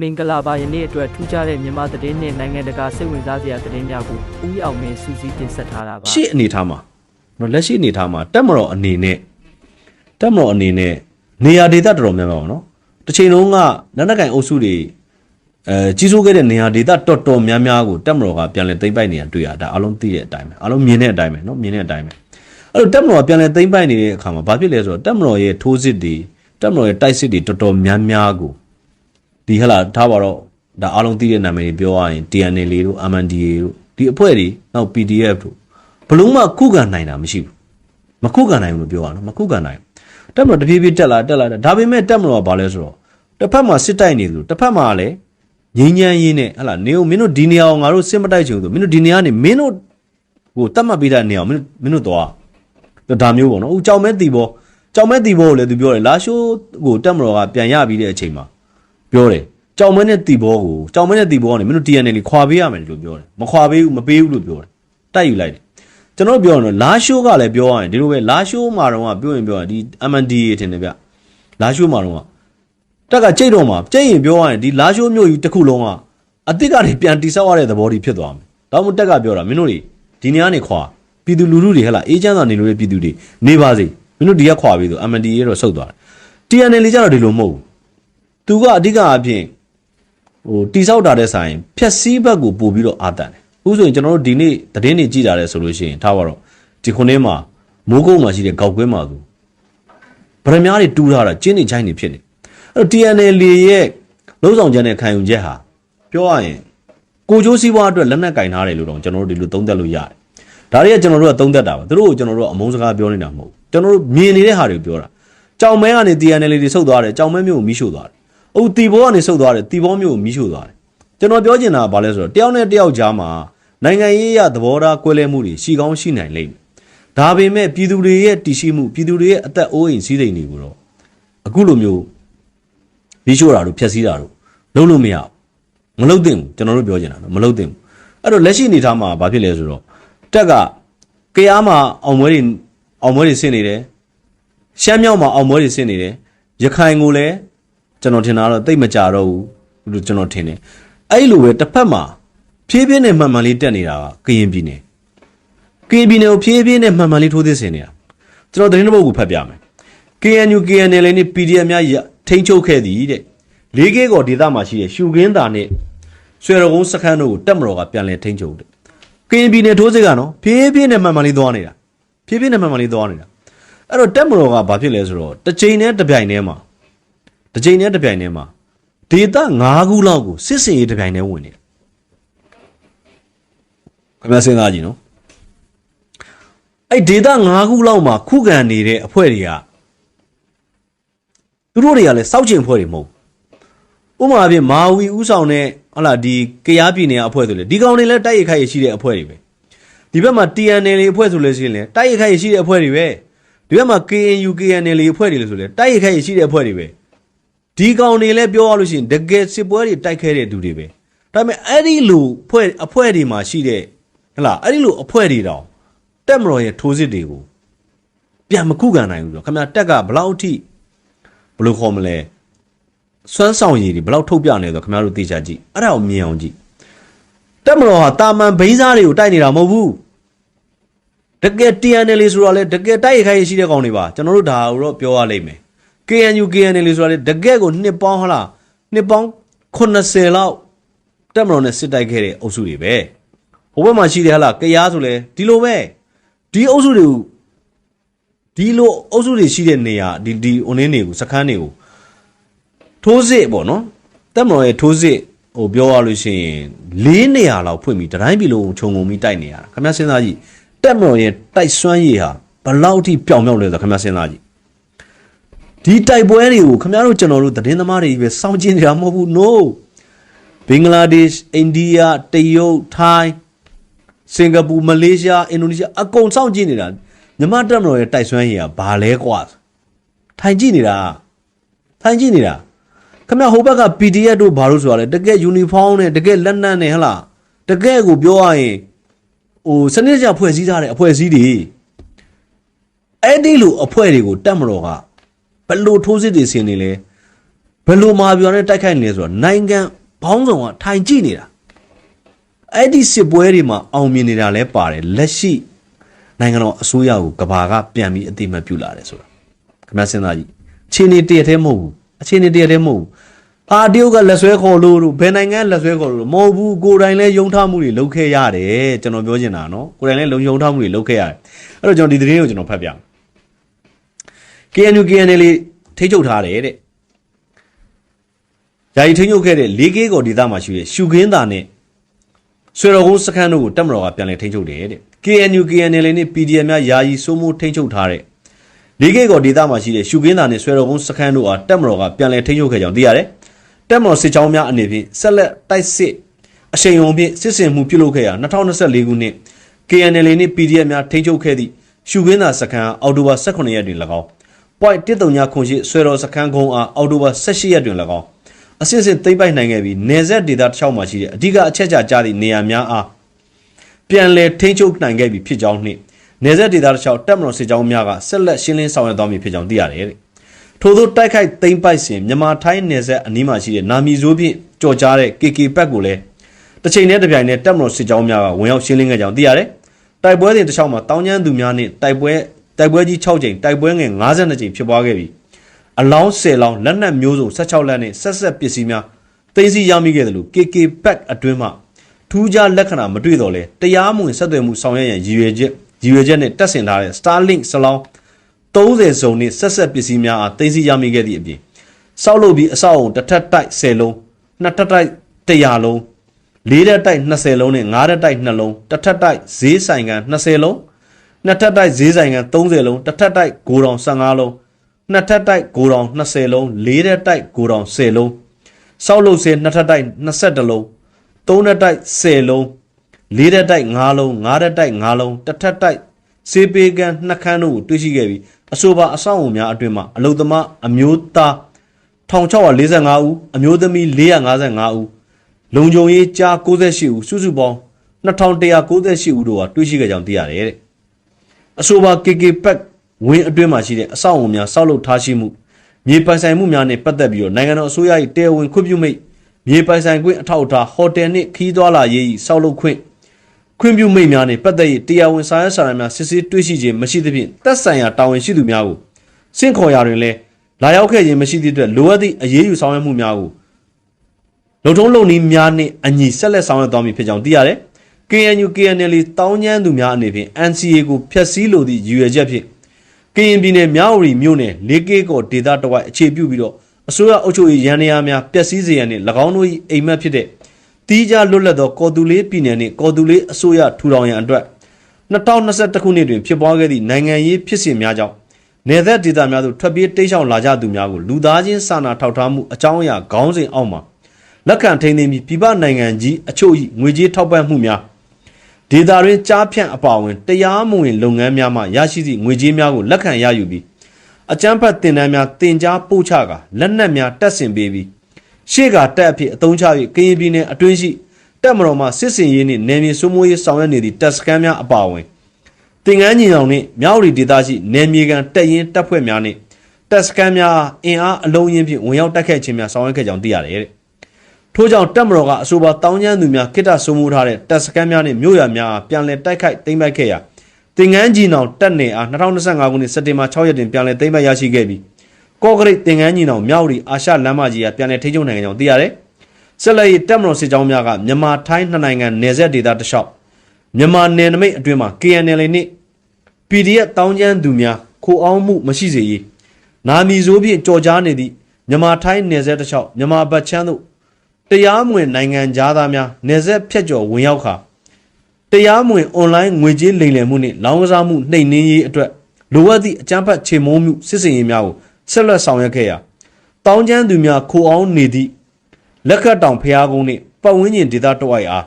မင်္ဂလာပါယနေ့အတွက်ထူးခြားတဲ့မြန်မာသတင်းနဲ့နိုင်ငံတကာစိတ်ဝင်စားစရာသတင်းများကိုဦးအောင်မင်းစူးစီးတင်ဆက်ထားတာပါရှေ့အနေထားမှာနော်လက်ရှိအနေထားမှာတက်မတော်အနေနဲ့တက်မတော်အနေနဲ့နေရာဒေသတော်တော်များများပါနော်တစ်ချိန်လုံးကလက်နက်ကင်အုပ်စုတွေအဲကြီးစိုးခဲ့တဲ့နေရာဒေသတော်တော်များများကိုတက်မတော်ကပြန်လည်သိမ့်ပိုက်နေရတွေ့ရဒါအလုံးသိတဲ့အတိုင်းပဲအလုံးမြင်တဲ့အတိုင်းပဲနော်မြင်တဲ့အတိုင်းပဲအဲ့တော့တက်မတော်ကပြန်လည်သိမ့်ပိုက်နေတဲ့အခါမှာဘာဖြစ်လဲဆိုတော့တက်မတော်ရဲ့ထိုးစစ်တွေတက်မတော်ရဲ့တိုက်စစ်တွေတော်တော်များများကို ဒီဟလာထားပါတော့ဒါအားလုံးသိတဲ့နာမည်တွေပြောရရင် TNL လေးတို့ MNDA တို့ဒီအဖွဲ့တွေနောက် PDF တို့ဘလုံးမခုခံနိုင်တာမရှိဘူးမခုခံနိုင်ဘူးလို့ပြောရအောင်မခုခံနိုင်ဘူးတက်မလို့တဖြည်းဖြည်းတက်လာတက်လာဒါပေမဲ့တက်မလို့ကဘာလဲဆိုတော့တစ်ဖက်မှာစစ်တိုက်နေသလိုတစ်ဖက်မှာလည်းငင်းညမ်းရင်းနဲ့ဟလာနေမင်းတို့ဒီနေရာကိုငါတို့စစ်မတိုက်ချင်ဘူးဆိုမင်းတို့ဒီနေရာကနေမင်းတို့ဟိုတတ်မှတ်ပေးတဲ့နေရာကိုမင်းတို့မင်းတို့သွားဒါမျိုးပေါ့နော်ဦးကြောင်မဲတီဘောကြောင်မဲတီဘောကိုလည်းသူပြောတယ်လာရှိုးကိုတက်မလို့ကပြန်ရပြီးတဲ့အချိန်မှာ ပြောတယ်ကြောင်မဲနဲ့တီဘောကိုကြောင်မဲနဲ့တီဘောကနေမင်းတို့ TNL လေးခွာပေးရမယ်လို့ပြောတယ်မခွာပေးဘူးမပေးဘူးလို့ပြောတယ်တိုက်ယူလိုက်တယ်ကျွန်တော်ပြောရတော့လာရှိုးကလည်းပြောရရင်ဒီလိုပဲလာရှိုးမှာတော့ကပြောရင်ပြောရင်ဒီ MNDA ထင်တယ်ဗျလာရှိုးမှာတော့ကတက်ကကြိတ်တော့မှာကြိတ်ရင်ပြောရရင်ဒီလာရှိုးမြို့ကြီးတစ်ခုလုံးကအစ်စ်ကနေပြန်တိဆောက်ရတဲ့သဘောကြီးဖြစ်သွားမယ်ဒါမှမဟုတ်တက်ကပြောတာမင်းတို့တွေဒီနေရာနေခွာပြည်သူလူထုတွေဟဲ့လားအေးချမ်းသာနေလို့တဲ့ပြည်သူတွေနေပါစေမင်းတို့ဒီကခွာပြီးဆို MNDA တော့ဆုတ်သွားတယ် TNL လေးကြတော့ဒီလိုမဟုတ်ဘူး သူကအဓိကအဖြစ်ဟိုတိဆောက်တာတဲ့ဆိုင်ဖြက်စီးဘက်ကိုပို့ပြီးတော့အာတန်တယ်အခုဆိုရင်ကျွန်တော်တို့ဒီနေ့သတင်းတွေကြည့်တာလဲဆိုလို့ရှိရင်ထားပါတော့ဒီခုနေ့မှာမိုးကုတ်မှာရှိတဲ့ကောက်ကွင်းမှာသူဗရမ ्या တွေတူးထားတာကျင်းနေချိုင်းနေဖြစ်နေအဲ့တော့ TNL ရဲ့လုံးဆောင်ချက်နဲ့ခံယူချက်ဟာပြောရရင်ကိုကျိုးစည်းပွားအတွက်လက်နက်ကင်ထားတယ်လို့တော့ကျွန်တော်တို့ဒီလိုသုံးသပ်လို့ရတယ်ဒါတွေကကျွန်တော်တို့ကသုံးသပ်တာပါသူတို့ကိုကျွန်တော်တို့ကအမုန်းစကားပြောနေတာမဟုတ်ဘူးကျွန်တော်တို့မြင်နေတဲ့ဟာတွေပြောတာကြောင်မဲကနေ TNL တွေဆုတ်သွားတယ်ကြောင်မဲမျိုးကိုမီးရှို့သွားတယ် အခုတီဘောကနေဆုတ်သွားတယ်တီဘောမျိုးကိုမီးရှို့သွားတယ်ကျွန်တော်ပြောချင်တာကဘာလဲဆိုတော့တယောက်နဲ့တယောက်ကြားမှာနိုင်ငံရေးရသဘောထားကွဲလဲမှုတွေရှိကောင်းရှိနိုင်လိမ့်မယ်ဒါပေမဲ့ပြည်သူတွေရဲ့တည်ရှိမှုပြည်သူတွေရဲ့အသက်အိုးအိမ်စည်းစိမ်တွေကိုတော့အခုလိုမျိုးမီးရှို့တာတို့ဖျက်ဆီးတာတို့လုပ်လို့မရဘူးမလုပ်သင့်ဘူးကျွန်တော်တို့ပြောချင်တာနော်မလုပ်သင့်ဘူးအဲ့တော့လက်ရှိအနေအထားမှာဘာဖြစ်လဲဆိုတော့တက်ကကရားမှာအောင်မွဲတွေအောင်မွဲတွေဆင်နေတယ်ရှမ်းမြောက်မှာအောင်မွဲတွေဆင်နေတယ်ရခိုင်ကိုလည်း ကျွန်တော်ထင်တာတော့တိတ်မကြတော့ဘူးလို့ကျွန်တော်ထင်တယ်အဲ့လိုပဲတစ်ဖက်မှာဖြည်းဖြည်းနဲ့မှန်မှန်လေးတက်နေတာကကရင်ပြည်နယ်ကရင်ပြည်နယ်ကိုဖြည်းဖြည်းနဲ့မှန်မှန်လေးထိုးသစ်ဆင်နေတာကျွန်တော်သတင်းတစ်ပုဒ်ကိုဖတ်ပြမယ် KNU KNL နဲ့ PDF များရထိန်းချုပ်ခဲ့သည်တဲ့လေးကဲကော်ဒေသမှာရှိတဲ့ရှူကင်းတာနဲ့ဆွေရကုန်းစခန်းတို့ကိုတက်မတော်ကပြန်လည်ထိန်းချုပ်တယ်ကရင်ပြည်နယ်ထိုးစစ်ကနော်ဖြည်းဖြည်းနဲ့မှန်မှန်လေးသွားနေတာဖြည်းဖြည်းနဲ့မှန်မှန်လေးသွားနေတာအဲ့တော့တက်မတော်ကဘာဖြစ်လဲဆိုတော့တစ်ချိန်နဲ့တစ်ပြိုင်တည်းမှာ တစ်ချိန်နဲ့တစ်ပြိုင်တည်းမှာဒေသ၅ခုလောက်ကိုစစ်စင်ရေးတစ်ပြိုင်တည်းဝင်နေတယ်ခင်ဗျားစဉ်းစားကြည့်နော်အဲ့ဒေသ၅ခုလောက်မှာခုခံနေတဲ့အဖွဲ့တွေကသူတို့တွေကလည်းစောက်ကျင်အဖွဲ့တွေမဟုတ်ဘူးဥပမာအဖြစ်မာဝီဥဆောင်တဲ့ဟလာဒီကရားပြည်နယ်အဖွဲ့ဆိုလေဒီကောင်တွေလည်းတိုက်ရိုက်ခိုက်ရရှိတဲ့အဖွဲ့တွေပဲဒီဘက်မှာ TNL တွေအဖွဲ့ဆိုလို့ရှိရင်လည်းတိုက်ရိုက်ခိုက်ရရှိတဲ့အဖွဲ့တွေပဲဒီဘက်မှာ KNU KNL တွေအဖွဲ့တွေလို့ဆိုလေတိုက်ရိုက်ခိုက်ရရှိတဲ့အဖွဲ့တွေပဲ ဒီကောင်တွေလည်းပြောရလို့ရှိရင်တကယ်စစ်ပွဲတွေတိုက်ခဲတဲ့သူတွေပဲဒါပေမဲ့အဲ့ဒီလိုအဖွဲ့အဖွဲ့တွေမှာရှိတဲ့ဟလာအဲ့ဒီလိုအဖွဲ့တွေတောင်တက်မတော်ရဲ့ထိုးစစ်တွေကိုပြန်မခုခံနိုင်ဘူးဆိုတော့ခင်ဗျာတက်ကဘလောက်အထိဘယ်လိုခေါ်မလဲစွမ်းဆောင်ရည်တွေဘယ်လောက်ထုတ်ပြနေလဲဆိုတော့ခင်ဗျားတို့သိချကြည့်အဲ့ဒါကိုမြင်အောင်ကြည့်တက်မတော်ဟာတာမန်ဘိန်းစားတွေကိုတိုက်နေတာမဟုတ်ဘူးတကယ် TNL ဆိုတာလေတကယ်တိုက်ရိုက်ခိုင်းရရှိတဲ့ကောင်တွေပါကျွန်တော်တို့ဒါကိုတော့ပြောရလိမ့်မယ် KNU KNL ဆိုတာလေတကယ်ကိုနှစ်ပေါင်းဟလားနှစ်ပေါင်း80လောက်တက်မတော်နဲ့စစ်တိုက်ခဲ့တဲ့အုပ်စုတွေပဲဟိုဘက်မှာရှိတယ်ဟလားကရားဆိုလဲဒီလိုပဲဒီအုပ်စုတွေကိုဒီလိုအုပ်စုတွေရှိတဲ့နေရာဒီဒီ online တွေကိုစခန်းတွေကိုထိုးစစ်ပေါ့နော်တက်မတော်ရဲ့ထိုးစစ်ဟိုပြောရလို့ရှိရင်၄နေရာလောက်ဖွင့်ပြီးတတိုင်းပြည်လုံးခြုံငုံပြီးတိုက်နေရတာခင်ဗျားစဉ်းစားကြည့်တက်မတော်ရဲ့တိုက်စွမ်းရည်ဟာဘယ်လောက်ထိပျောင်မြောက်လဲဆိုတော့ခင်ဗျားစဉ်းစားကြည့် ဒီတိုက်ပွဲတွေကိုခင်ဗျားတို့ကျွန်တော်တို့သတင်းသမားတွေပဲစောင့်ကြည့်နေတာမဟုတ်ဘူး no ဘင်္ဂလားဒေ့ရှ်အိန္ဒိယတရုတ်ထိုင်းစင်ကာပူမလေးရှားအင်ဒိုနီးရှားအကုန်စောင့်ကြည့်နေတာမြမတက်မတော်ရဲ့တိုက်စွမ်းရည်ဟာဘာလဲကွာထိုင်ကြည့်နေတာထိုင်ကြည့်နေတာခမဟိုဘက်က PDF တို့ဘာလို့ဆိုတာလဲတကယ်ယူနီဖောင်းနဲ့တကယ်လက်နက်နဲ့ဟဟလားတကယ်ကိုပြောရရင်ဟိုစနစ်ကြဖွဲ့စည်းထားတဲ့အဖွဲ့အစည်းတွေအဲ့ဒီလိုအဖွဲ့တွေကိုတတ်မတော်က ဘယ်လို့ထိုးစစ်တွေဆင်နေလဲဘဘယ်လိုမှာပြောနဲ့တိုက်ခိုက်နေလဲဆိုတော့နိုင်ငံဘောင်းဆောင်ကထိုင်ကြည့်နေတာအဲ့ဒီစစ်ပွဲတွေမှာအောင်မြင်နေတာလဲပါတယ်လက်ရှိနိုင်ငံတော်အစိုးရကိုကဘာကပြန်ပြီးအတိမတ်ပြုလာတယ်ဆိုတာခင်ဗျားစဉ်းစားကြည့်အခြေအနေတရထဲမဟုတ်ဘူးအခြေအနေတရထဲမဟုတ်ဘူးအာတရုတ်ကလက်ဆွဲခေါ်လို့တို့ဘယ်နိုင်ငံလက်ဆွဲခေါ်လို့မဟုတ်ဘူးကိုယ်တိုင်လဲယုံထားမှုတွေလုပ်ခဲ့ရတယ်ကျွန်တော်ပြောချင်တာနော်ကိုယ်တိုင်လဲလုံယုံထားမှုတွေလုပ်ခဲ့ရတယ်အဲ့တော့ကျွန်တော်ဒီသတင်းကိုကျွန်တော်ဖတ်ပြမယ် KNU KNL ထိချုပ်ထားတယ်တဲ့ယာယီထိချုပ်ခဲ့တဲ့လေးကေးကော်ဒေသမှာရှိတဲ့ရှုခင်းသာနဲ့ဆွေတော်ကုန်းစခန်းတို့ကိုတက်မတော်ကပြန်လည်ထိချုပ်တယ်တဲ့ KNU KNL နဲ့ PDM များယာယီစိုးမိုးထိချုပ်ထားတဲ့လေးကေးကော်ဒေသမှာရှိတဲ့ရှုခင်းသာနဲ့ဆွေတော်ကုန်းစခန်းတို့အားတက်မတော်ကပြန်လည်ထိချုပ်ခဲ့ကြောင်းသိရတယ်တက်မတော်စစ်ကြောင်းများအနေဖြင့်ဆက်လက်တိုက်စစ်အရှိန်အဟုန်ဖြင့်စစ်စင်မှုပြုလုပ်ခဲ့ရာ2024ခုနှစ် KNL နဲ့ PDF များထိချုပ်ခဲ့သည့်ရှုခင်းသာစခန်းအောက်တိုဘာ18ရက်တွင်၎င်း point 139ခွန်ရှိဆွေတော်စခန်းကုန်းအားအောက်တိုဘာ18ရက်တွင်၎င်းအစစ်စစ်သိမ့်ပိုက်နိုင်ခဲ့ပြီးနေဆက်ဒေတာတစ်ချောင်းမှာရှိတဲ့အဓိကအချက်ချကြသည့်နေရာများအားပြန်လည်ထိန်းချုပ်နိုင်ခဲ့ပြီဖြစ်ကြောင်းနှင့်နေဆက်ဒေတာတစ်ချောင်းတက်မတော်စစ်ကြောင်းများကဆက်လက်ရှင်းလင်းဆောင်ရွက်သွားမည်ဖြစ်ကြောင်းသိရတယ်တဲ့ထို့သောတိုက်ခိုက်သိမ့်ပိုက်စဉ်မြန်မာထိုင်းနေဆက်အနီးမှာရှိတဲ့နာမီဇိုးဖြင့်ကြော်ကြားတဲ့ KK ဘက်ကိုလည်းတစ်ချိန်နဲ့တစ်ပြိုင်နဲ့တက်မတော်စစ်ကြောင်းများကဝင်ရောက်ရှင်းလင်းခဲ့ကြောင်းသိရတယ်တိုက်ပွဲစဉ်တစ်ချောင်းမှာတောင်းကျမ်းသူများနှင့်တိုက်ပွဲ တိုက်ပွဲကြီး6ကြိမ်တိုက်ပွဲငယ်52ကြိမ်ဖြစ်ပွားခဲ့ပြီးအလောင်း10လောင်းလက်နက်မျိုးစုံ16လက်နဲ့ဆက်ဆက်ပစ္စည်းများသိမ်းဆည်းရမိခဲ့တယ်လို့ KK Pack အတွင်းမှထူးခြားလက္ခဏာမတွေ့တော့လဲတရားမဝင်ဆက်သွယ်မှုဆောင်ရွက်ရန်ရည်ရွယ်ချက်ရည်ရွယ်ချက်နဲ့တက်ဆင်ထားတဲ့ Starlink စလောင်း30စုံနဲ့ဆက်ဆက်ပစ္စည်းများအားသိမ်းဆည်းရမိခဲ့သည့်အပြင်စောက်လုပ်ပြီးအဆောက်အုံတစ်ထပ်တိုက်10လုံးနှစ်ထပ်တိုက်100လုံးလေးထပ်တိုက်20လုံးနဲ့ငါးထပ်တိုက်2လုံးတစ်ထပ်တိုက်ဈေးဆိုင်ကန်20လုံး နှစ်ထပ်တိုက်ဈေးဆိုင်ကန်30လုံးတစ်ထပ်တိုက်ဂိုတောင်15လုံးနှစ်ထပ်တိုက်ဂိုတောင်20လုံးလေးထပ်တိုက်ဂိုတောင်10လုံးစောက်လုပ်စဲနှစ်ထပ်တိုက်22လုံးသုံးထပ်တိုက်10လုံးလေးထပ်တိုက်5လုံးငါးထပ်တိုက်5လုံးတစ်ထပ်တိုက်စေပေကန်နှစ်ခန်းတို့ကိုတွေ့ရှိခဲ့ပြီးအဆိုပါအဆောက်အုံများအတွင်မှအလုသမားအမျိုးသား1645ဦးအမျိုးသမီး455ဦးလုံခြုံရေးကြား68ဦးစုစုပေါင်း2198ဦးတို့ဟာတွေ့ရှိခဲ့ကြောင်းသိရတယ်တဲ့ အဆိုပါ KK Pack ဝင်းအတွင်းမှာရှိတဲ့အဆောက်အုံများဆောက်လုပ်ထားရှိမှုမြေပိုင်ဆိုင်မှုများနဲ့ပတ်သက်ပြီးတော့နိုင်ငံတော်အစိုးရ၏တရားဝင်ခွင့်ပြုမိတ်မြေပိုင်ဆိုင်ခွင့်အထောက်အထားဟိုတယ်နှင့်ခီးသွွာလာရေး၏ဆောက်လုပ်ခွင့်ခွင့်ပြုမိတ်များနဲ့ပတ်သက်၍တရားဝင်စာရွက်စာတမ်းများစစ်ဆေးတွေ့ရှိခြင်းမရှိသဖြင့်သက်ဆိုင်ရာတာဝန်ရှိသူများကိုစင့်ခေါ်ရာတွင်လည်းလာရောက်ခဲ့ခြင်းမရှိသည့်အတွက်လိုအပ်သည့်အရေးယူဆောင်ရွက်မှုများကိုလုံထုံးလုံနည်းများနှင့်အညီဆက်လက်ဆောင်ရွက်သွားမည်ဖြစ်ကြောင်းသိရတယ်။ KNU KNL တောင်းကျမ်းသူများအနေဖြင့် NCA ကိုဖျက်ဆီးလိုသည့်ရည်ရွယ်ချက်ဖြင့်ကရင်ပြည်နယ်မြောက်ရီမြို့နယ်လေးကေကောဒေသတဝိုက်အခြေပြုပြီးတော့အစိုးရအုပ်ချုပ်ရေးရန်ရာများပျက်စီးစေရန်နှင့်၎င်းတို့၏အိမ်မက်ဖြစ်တဲ့တီးခြားလွတ်လပ်သောကော်တူလေးပြည်နယ်နှင့်ကော်တူလေးအစိုးရထူထောင်ရန်အတွက်2021ခုနှစ်တွင်ဖြစ်ပွားခဲ့သည့်နိုင်ငံရေးဖြစ်စဉ်များကြောင့်နယ်သက်ဒေသများသို့ထွက်ပြေးတိမ်းရှောင်လာကြသူများကိုလူသားချင်းစာနာထောက်ထားမှုအကြောင်းအရာခေါင်းစဉ်အောက်မှာလက်ခံထိန်းသိမ်းပြီးပြည်ပနိုင်ငံကြီးအချို့၏ငွေကြေးထောက်ပံ့မှုများ ဒေတာတွင်ကြားဖြန့်အပါအဝင်တရားမဝင်လုပ်ငန်းများမှရရှိသည့်ငွေကြေးများကိုလက်ခံရယူပြီးအကြမ်းဖက်တင်ဒဏ်များတင် जा ပို့ချကာလက်နက်များတက်ဆင်ပေးပြီးရှေ့ကတက်အဖြစ်အသုံးချ၍ကရင်ပြည်နယ်အတွင်းရှိတက်မတော်မှစစ်စင်ရေးနှင့်နယ်မြေစိုးမိုးရေးဆောင်ရွက်နေသည့်တပ်စခန်းများအပါအဝင်တင်ကန်းညီအောင်နှင့်မြောက်ရီဒေသရှိနယ်မြေကန်တက်ရင်တပ်ဖွဲ့များနှင့်တပ်စခန်းများအင်အားအလုံးရင်းဖြင့်ဝင်ရောက်တိုက်ခိုက်ခြင်းများဆောင်ရွက်ခဲ့ကြောင်းသိရတယ်တဲ့ ထို့ကြောင့်တပ်မတော်ကအဆိုပါတောင်းကျမ်းသူများကိတ္တစိုးမိုးထားတဲ့တပ်စခန်းများနှင့်မြို့ရွာများအားပြန်လည်တိုက်ခိုက်သိမ်းပိုက်ခဲ့ရာတင်ကန်းကြီးနောင်တပ်နယ်အား2025ခုနှစ်စက်တင်ဘာ6ရက်တွင်ပြန်လည်သိမ်းပိုက်ရရှိခဲ့ပြီးကော့ဂရိတ်တင်ကန်းကြီးနောင်မြောက်ရီအာရှလမ်းမကြီးကပြန်လည်ထိန်းချုပ်နိုင်ကြောင်းသိရတယ်ဆက်လက်ရေးတပ်မတော်စစ်ကြောင်းများကမြန်မာထိုင်းနှစ်နိုင်ငံနယ်စပ်ဒေသတစ်လျှောက်မြန်မာနယ်နိမိတ်အတွင်းမှာ KNL နှင့် PDF တောင်းကျမ်းသူများခိုအောင်မှုမရှိစေရေးနာမီဆိုးဖြင့်ကြော်ကြားနေသည့်မြန်မာထိုင်းနယ်စပ်တစ်လျှောက်မြန်မာဘတ်ချမ်းတို့ တရားမဝင်နိုင်ငံသားများနယ်စပ်ဖြတ်ကျော်ဝင်ရောက်ခါတရားမဝင်အွန်လိုင်းငွေကြေးလိမ်လည်မှုနှင့်လောင်းကစားမှုနှိမ်နင်းရေးအတွက်လိုအပ်သည့်အကြမ်းဖက်ချေမှုန်းမှုစစ်စင်ရေးများကိုဆက်လက်ဆောင်ရွက်ခဲ့ရာတောင်းကျမ်းသူများခိုအောင်နေသည့်လက်ခတ်တောင်ဖျားကုန်းနှင့်ပတ်ဝန်းကျင်ဒေသတဝိုက်အား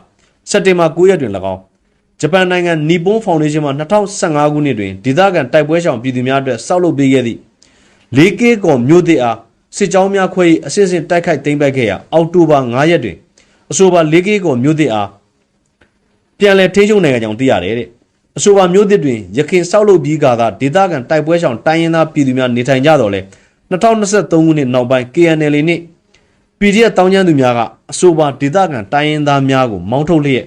စက်တင်ဘာ9ရက်တွင်၎င်းဂျပန်နိုင်ငံနီပွန်ဖောင်ဒေးရှင်းမှ2015ခုနှစ်တွင်ဒေသခံတိုက်ပွဲရှောင်ပြည်သူများအတွက်စောက်လုပ်ပေးခဲ့သည့်လေးကေးကော်မြို့သစ်အား စစ်ကြောင်းများခွဲ၍အစစ်စစ်တိုက်ခိုက်သိမ်းပိုက်ခဲ့ရာအောက်တိုဘာ9ရက်တွင်အဆိုပါလေးကေးကော်မြို့သစ်အားပြန်လည်ထိန်းချုပ်နိုင်ကြောင်းသိရတယ်တဲ့အဆိုပါမြို့သစ်တွင်ရခင်စောက်လုပ်ပြီးကသာဒေသခံတိုက်ပွဲရှောင်တိုင်းရင်းသားပြည်သူများနေထိုင်ကြတော့လဲ2023ခုနှစ်နောက်ပိုင်း KNL နှင့် PDF တောင်းကျမ်းသူများကအဆိုပါဒေသခံတိုင်းရင်းသားများကိုမောင်းထုတ်လျက်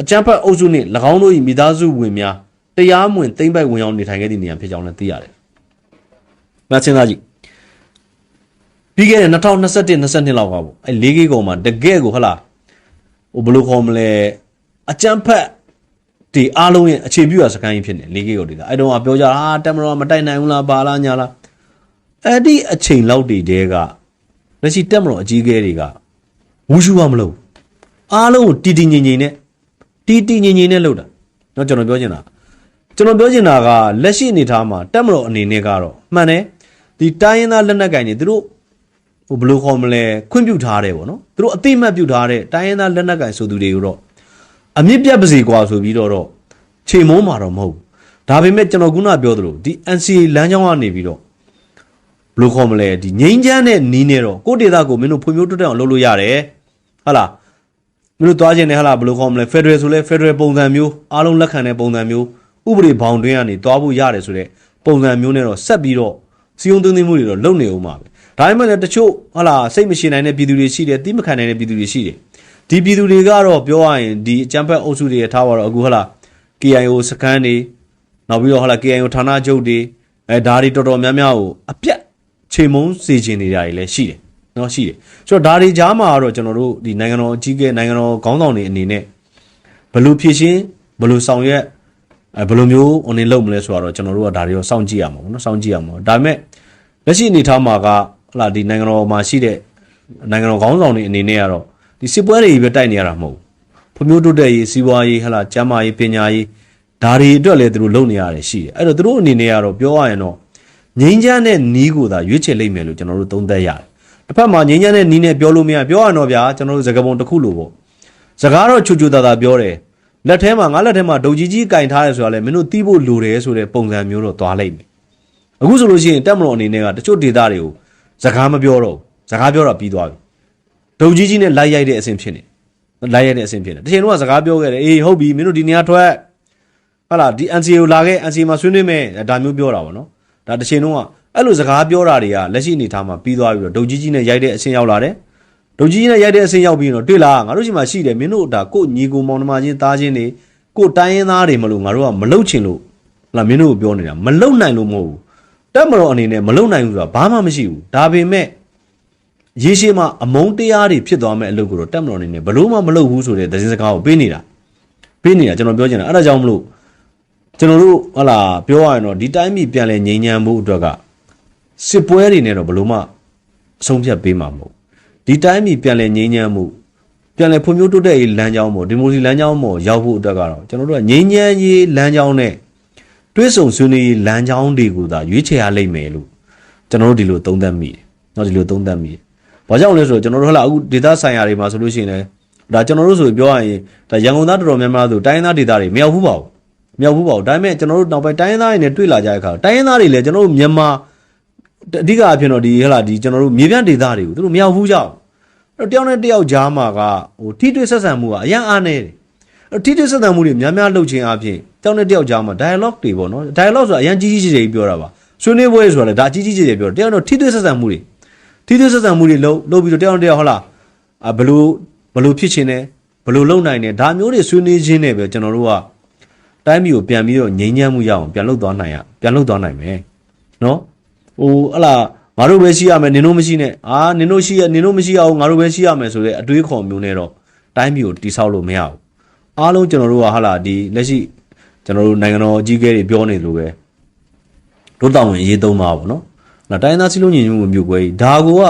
အကြမ်းဖက်အုပ်စုနှင့်၎င်းတို့၏မိသားစုဝင်များတရားမဝင်သိမ့်ပိုက်ဝင်ရောက်နေထိုင်ခဲ့သည့်နေရာဖြစ်ကြောင်းလည်းသိရတယ်။မဆင်သားကြီး ပြီးခဲ့တဲ့2021 22လောက်ကပေါ့အဲ၄ကီကောင်မှာတကယ်ကိုဟလာဟိုဘယ်လိုခေါ်မလဲအကြမ်းဖက်ဒီအားလုံးရဲ့အခြေပြုရာစကန်ကြီးဖြစ်နေ၄ကီကောင်တွေကအဲတုန်းကပြောကြတာဟာတက်မတော်မတိုက်နိုင်ဘူးလားပါလားညာလားအဲ့ဒီအချိန်လောက်တည်းတည်းကလက်ရှိတက်မတော်အကြီးအကဲတွေကဝူရှူပါမလို့အားလုံးကိုတီတီငိမ့်ငိမ့်နဲ့တီတီငိမ့်ငိမ့်နဲ့လုပ်တာเนาะကျွန်တော်ပြောချင်တာကျွန်တော်ပြောချင်တာကလက်ရှိအနေထားမှာတက်မတော်အနေနဲ့ကတော့မှန်တယ်ဒီတိုင်းရင်းသားလက်နက်ကင်တွေသူတို့ ဟိုဘယ်လိုခေါ်မလဲခွင့်ပြုထားတယ်ပေါ့နော်သူတို့အသိအမှတ်ပြုထားတဲ့တိုင်းရင်းသားလက်နက်ကိုင်ဆိုသူတွေကိုတော့အမြင့်ပြတ်ပါစေကွာဆိုပြီးတော့တော့ချိန်မုံးမှာတော့မဟုတ်ဘူးဒါပေမဲ့ကျွန်တော်ခုနပြောသလိုဒီ NCA လမ်းကြောင်းကနေပြီးတော့ဘယ်လိုခေါ်မလဲဒီငိမ့်ချမ်းတဲ့နီးနေတော့ကိုယ့်ဒေသကိုမင်းတို့ဖွံ့ဖြိုးတိုးတက်အောင်လုပ်လို့ရတယ်ဟုတ်လားမင်းတို့သွားခြင်းနဲ့ဟုတ်လားဘယ်လိုခေါ်မလဲ Federal ဆိုလဲ Federal ပုံစံမျိုးအားလုံးလက်ခံတဲ့ပုံစံမျိုးဥပဒေဘောင်တွင်းကနေသွားဖို့ရတယ်ဆိုတဲ့ပုံစံမျိုးနဲ့တော့ဆက်ပြီးတော့စီယုံသွင်းသွင်းမှုတွေတော့လုပ်နေအောင်ပါပဲ ဒါပေမဲ့လည်းတချို့ဟုတ်လားစိတ်မရှိနိုင်တဲ့ပြည်သူတွေရှိတယ်တိမခံနိုင်တဲ့ပြည်သူတွေရှိတယ်ဒီပြည်သူတွေကတော့ပြောရရင်ဒီအကြံဖက်အုပ်စုတွေထားပါတော့အခုဟုတ်လား KIO စကန်တွေနောက်ပြီးတော့ဟုတ်လား KIO ဌာနချုပ်တွေအဲဒါတွေတော်တော်များများကိုအပြတ်ချိန်မုံစေချင်နေတာတွေလည်းရှိတယ်နော်ရှိတယ်ဆိုတော့ဒါတွေကြားမှာကတော့ကျွန်တော်တို့ဒီနိုင်ငံတော်အကြီးအကဲနိုင်ငံတော်ခေါင်းဆောင်တွေအနေနဲ့ဘယ်လိုဖြည့်ရှင်းဘယ်လိုဆောင်ရွက်အဲဘယ်လိုမျိုး online လုပ်မလဲဆိုတော့ကျွန်တော်တို့ကဒါတွေကိုစောင့်ကြည့်ရမှာပေါ့နော်စောင့်ကြည့်ရမှာဒါပေမဲ့လက်ရှိအနေထားမှာက ဟလာဒီနိုင်ငံတော်မှာရှိတဲ့နိုင်ငံတော်ခေါင်းဆောင်တွေအနေနဲ့ကတော့ဒီစစ်ပွဲတွေပဲတိုက်နေရတာမဟုတ်ဘူးဖွံ့ဖြိုးတိုးတက်ရေးစီးပွားရေးဟလာကျန်းမာရေးပညာရေးဒါတွေအတွက်လည်းသူတို့လုပ်နေရတယ်ရှိတယ်အဲ့တော့သူတို့အနေနဲ့ကတော့ပြောရရင်တော့ငိမ့်ချမ်းတဲ့နီးကိုသာရွေးချယ်လိုက်မယ်လို့ကျွန်တော်တို့သုံးသပ်ရတယ်တစ်ဖက်မှာငိမ့်ချမ်းတဲ့နီးနဲ့ပြောလို့မရပြောရတော့ဗျာကျွန်တော်တို့စကားပုံတစ်ခုလို့ပေါ့စကားတော့ချူချူတာတာပြောတယ်လက်ထဲမှာငါလက်ထဲမှာဒုံကြီးကြီးကင်ထားတယ်ဆိုတာလေမင်းတို့တီးဖို့လိုတယ်ဆိုတဲ့ပုံစံမျိုးတော့သွားလိုက်မယ်အခုဆိုလို့ရှိရင်တက်မတော်အနေနဲ့ကတချို့ဒေတာတွေကို စကားမပြောတော့ဘူးစကားပြောတော့ပြီးသွားပြီဒုံကြီးကြီးနဲ့လိုက်ရိုက်တဲ့အဆင့်ဖြစ်နေလိုက်ရိုက်တဲ့အဆင့်ဖြစ်နေတစ်ချိန်လုံးကစကားပြောခဲ့တယ်အေးဟုတ်ပြီမင်းတို့ဒီနေရာထွက်ဟာလားဒီ NCA ကိုလာခဲ့ NCA မှာဆွေးနွေးမယ်ဒါမျိုးပြောတာဗောနော်ဒါတစ်ချိန်လုံးကအဲ့လိုစကားပြောတာတွေကလက်ရှိအနေထားမှာပြီးသွားပြီတော့ဒုံကြီးကြီးနဲ့ရိုက်တဲ့အဆင့်ရောက်လာတယ်ဒုံကြီးကြီးနဲ့ရိုက်တဲ့အဆင့်ရောက်ပြီးတော့တွေ့လားငါတို့ရှိမှရှိတယ်မင်းတို့ဒါကိုညီကိုမောင်နှမချင်းသားချင်းတွေကိုတိုင်းရင်းသားတွေမလို့ငါတို့ကမလုတ်ချင်လို့ဟလာမင်းတို့ကိုပြောနေတာမလုတ်နိုင်လို့မဟုတ်ဘူး တက်မတော်အနေနဲ့မလုံနိုင်ဘူးဆိုတာဘာမှမရှိဘူးဒါပေမဲ့ရေရှည်မှာအမုန်းတရားတွေဖြစ်သွားမဲ့အလုပ်ကိုတော့တက်မတော်အနေနဲ့ဘလို့မှမလုပ်ဘူးဆိုတဲ့သတင်းစကားကိုပေးနေတာပေးနေတာကျွန်တော်ပြောချင်တာအဲ့ဒါကြောင့်မလို့ကျွန်တော်တို့ဟလာပြောရရင်တော့ဒီတိုင်းပြည်ပြန်လဲငြိမ်းချမ်းမှုအတွက်ကစစ်ပွဲတွေနဲ့တော့ဘလို့မှအဆုံးဖြတ်ပေးမှာမဟုတ်ဒီတိုင်းပြည်ပြန်လဲငြိမ်းချမ်းမှုပြန်လဲဖွံ့ဖြိုးတိုးတက်ရေးလမ်းကြောင်းပေါ်ဒီမိုကရေစီလမ်းကြောင်းပေါ်ရောက်ဖို့အတွက်ကတော့ကျွန်တော်တို့ကငြိမ်းချမ်းရေးလမ်းကြောင်းနဲ့ တွေးဆုံဆွေးနွေးလမ်းကြောင်းတွေကိုသာရွေးချယ်ရလိမ့်မယ်လို့ကျွန်တော်တို့ဒီလိုသုံးသပ်မိတယ်။နော်ဒီလိုသုံးသပ်မိတယ်။ဘာကြောင့်လဲဆိုတော့ကျွန်တော်တို့ဟလာအခုဒေတာဆိုင်ရာတွေမှာဆိုလို့ရှိရင်လည်းဒါကျွန်တော်တို့ဆိုပြောရရင်ဒါရန်ကုန်သားတော်တော်များများဆိုတိုင်းသားဒေတာတွေမရောက်ဘူးပါဘူး။မရောက်ဘူးပါဘူး။ဒါပေမဲ့ကျွန်တော်တို့နောက်ပိုင်းတိုင်းသားတွေနဲ့တွေ့လာကြတဲ့အခါတိုင်းသားတွေလည်းကျွန်တော်တို့မြန်မာအဓိကအဖြစ်တော့ဒီဟလာဒီကျွန်တော်တို့မြေပြန့်ဒေတာတွေကိုသူတို့မရောက်ဘူးကြောက်။အဲ့တော့တယောက်နဲ့တယောက်ကြားမှာကဟိုထိတွေ့ဆက်ဆံမှုကအရန်အားနေတယ်။အဲ့ထိတွေ့ဆက်ဆံမှုတွေများများလုပ်ခြင်းအပြင် တယောက်နဲ့တယောက်ကြားမှာ dialogue တွေပေါ့နော် dialogue ဆိုတာအရန်ကြီးကြီးကျယ်ကျယ်ပြောတာပါဆွေးနွေးပွဲဆိုတာလည်းဒါကြီးကြီးကျယ်ကျယ်ပြောတယောက်တော့ထိတွေ့ဆက်ဆံမှုတွေထိတွေ့ဆက်ဆံမှုတွေလုပ်လုပ်ပြီးတော့တယောက်နဲ့တယောက်ဟုတ်လားအဘလို့ဘလို့ဖြစ်ချင်တယ်ဘလို့လုပ်နိုင်တယ်ဒါမျိုးတွေဆွေးနွေးခြင်းနဲ့ပဲကျွန်တော်တို့ကတိုင်းပြည်ကိုပြန်ပြီးတော့ငြိမ်းချမ်းမှုရအောင်ပြန်လုပ်သွားနိုင်ရပြန်လုပ်သွားနိုင်မယ်နော်ဟိုဟလာငါတို့ပဲရှိရမယ်နင်တို့မရှိနဲ့အာနင်တို့ရှိရနင်တို့မရှိအောင်ငါတို့ပဲရှိရမယ်ဆိုတဲ့အတွေးခေါ်မျိုးနဲ့တော့တိုင်းပြည်ကိုတိဆောက်လို့မရဘူးအားလုံးကျွန်တော်တို့ကဟာလာဒီလက်ရှိ ကျွန်တော်တို့နိုင်ငံတော်အကြီးအကဲတွေပြောနေလို့ပဲတို့တောင်းဝင်ရေးသုံးပါပေါ့နော်။နောက်တိုင်းသားစီလုံးညီညွတ်မှုမျိုးကွဲဒါကိုက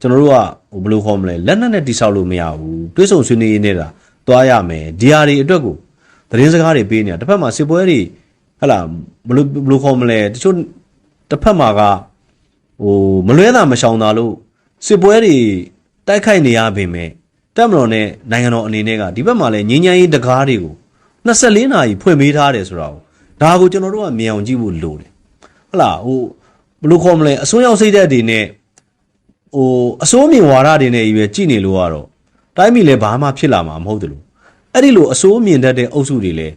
ကျွန်တော်တို့ကဟိုဘယ်လိုခေါ်မလဲလက်နက်နဲ့တိဆောက်လို့မရဘူး။တွေးဆုံဆွေးနွေးရနေတာသွားရမယ်။ဒီဟာတွေအတွက်ကိုသတင်းစကားတွေပေးနေတာတစ်ဖက်မှာစစ်ပွဲတွေဟလာဘယ်လိုဘယ်လိုခေါ်မလဲတချို့တစ်ဖက်မှာကဟိုမလွဲတာမရှောင်တာလို့စစ်ပွဲတွေတိုက်ခိုက်နေရပေမဲ့တက်မတော်နဲ့နိုင်ငံတော်အနေနဲ့ကဒီဘက်မှာလည်းငင်းငင်းရေးတကားတွေကို 24နာရီဖွင့်ပေးထားတယ်ဆိုတာကိုဒါကိုကျွန်တော်တို့ကမြင်အောင်ကြည့်ဖို့လိုတယ်ဟုတ်လားဟိုဘယ်လိုခေါ်မလဲအစိုးရစိတ်သက်တွေနဲ့ဟိုအစိုးမြင်ဝါဒတွေနဲ့ကြီးပဲကြည်နေလို့ကတော့တိုင်းပြည်လည်းဘာမှဖြစ်လာမှာမဟုတ်တယ်လို့အဲ့ဒီလိုအစိုးမြင်တတ်တဲ့အုပ်စုတွေလည်း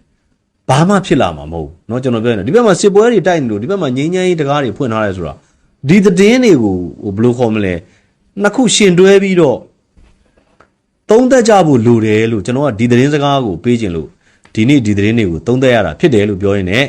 ဘာမှဖြစ်လာမှာမဟုတ်ဘူးเนาะကျွန်တော်ပြောနေဒီဘက်မှာစစ်ပွဲတွေတိုက်နေလို့ဒီဘက်မှာငြိမ်းချမ်းရေးတကားတွေဖွင့်ထားတယ်ဆိုတာဒီသတင်းတွေကိုဟိုဘယ်လိုခေါ်မလဲ နှစ်ခုရှင်တွဲပြီးတော့သုံးသက်ကြဖို့လိုတယ်လို့ကျွန်တော်ကဒီသတင်းစကားကိုပေးခြင်းလို့ ဒီနေ့ဒီသတင်းတွေကိုသုံးသက်ရတာဖြစ်တယ်လို့ပြောရင်းနဲ့